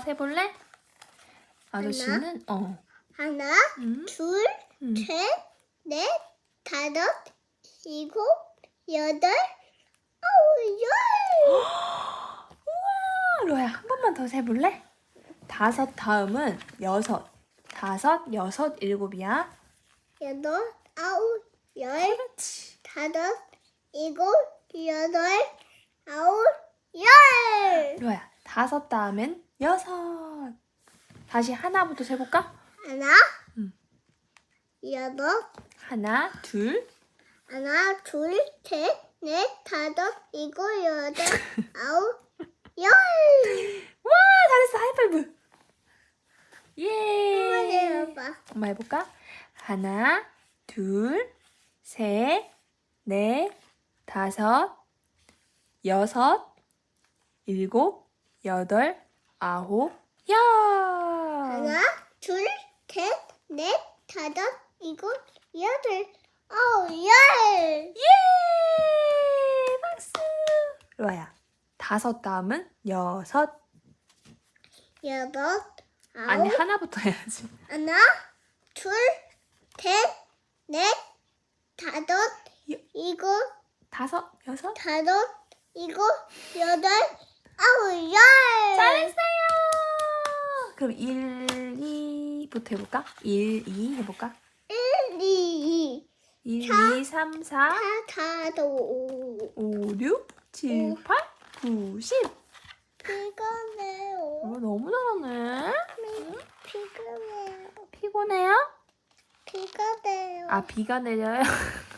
세볼래? 아저씨는 어. 하나, 음. 둘, 음. 셋, 넷, 다섯, 일곱, 여덟, 아홉, 열. 우와, 로야 한 번만 더 세볼래? 다섯 다음은 여섯. 다섯, 여섯, 일곱이야. 여덟, 아홉, 열, 그렇지. 다섯, 일곱, 여덟, 아홉, 열. 로야 다섯 다음엔 여섯. 다시 하나부터 세볼까? 하나, 음. 여덟, 하나, 둘, 하나, 둘, 셋, 넷, 다섯, 일곱, 여덟, 아홉, 열. 와 잘했어 하이파이브. 한번 예. 해봐. 엄마 해볼까? 하나, 둘, 셋, 넷, 다섯, 여섯, 일곱, 여덟, 아홉, 열. 하나, 둘, 셋, 넷, 다섯, 일곱, 여덟, 아홉, 열. 예! 박수! 로아야, 다섯 다음은 여섯. 여덟, 아니, 아홉, 하나부터 해야지. 하나, 둘, 셋, 넷, 다섯, 여- 일곱, 다섯, 여섯. 다섯, 일곱, 여덟, 아홉, 열. 잘했어요! 그럼 1, 2부터 해볼까? 1, 2 해볼까? 1, 2, 2, 1, 2, 3, 4, 4, 다섯, 오. 5, 6, 7, 8, 9, 10. 피곤해요. 어, 너무 잘하네. 피곤해요. 피곤해요? 피곤해요. 아, 비가 내려요?